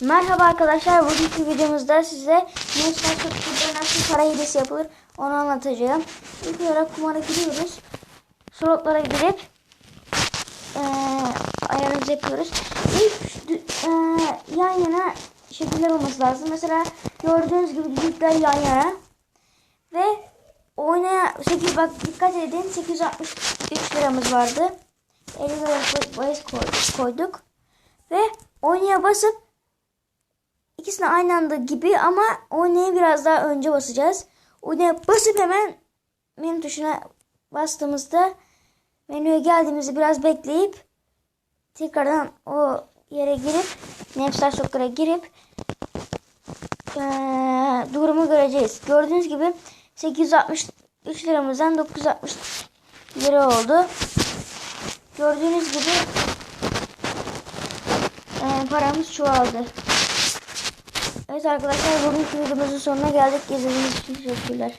Merhaba arkadaşlar. Bugünkü videomuzda size Gençler Çocukluğunda nasıl para hilesi yapılır onu anlatacağım. İlk olarak kumara giriyoruz. Slotlara girip eee ayarınızı yapıyoruz. İlk eee, yan yana şekiller olması lazım. Mesela gördüğünüz gibi düdükler yan yana. Ve oynaya 8 bak dikkat edin 863 liramız vardı. 50 lira bahis koy- koyduk. Ve oynaya basıp ikisini aynı anda gibi ama oynaya biraz daha önce basacağız. Oynaya basıp hemen menü tuşuna bastığımızda menüye geldiğimizde biraz bekleyip tekrardan o yere girip Nefsler Sokak'a girip eee, durumu göreceğiz. Gördüğünüz gibi 863 liramızdan 960 lira oldu. Gördüğünüz gibi eee, paramız çoğaldı. Evet arkadaşlar bugünkü videomuzun sonuna geldik. İzlediğiniz için teşekkürler.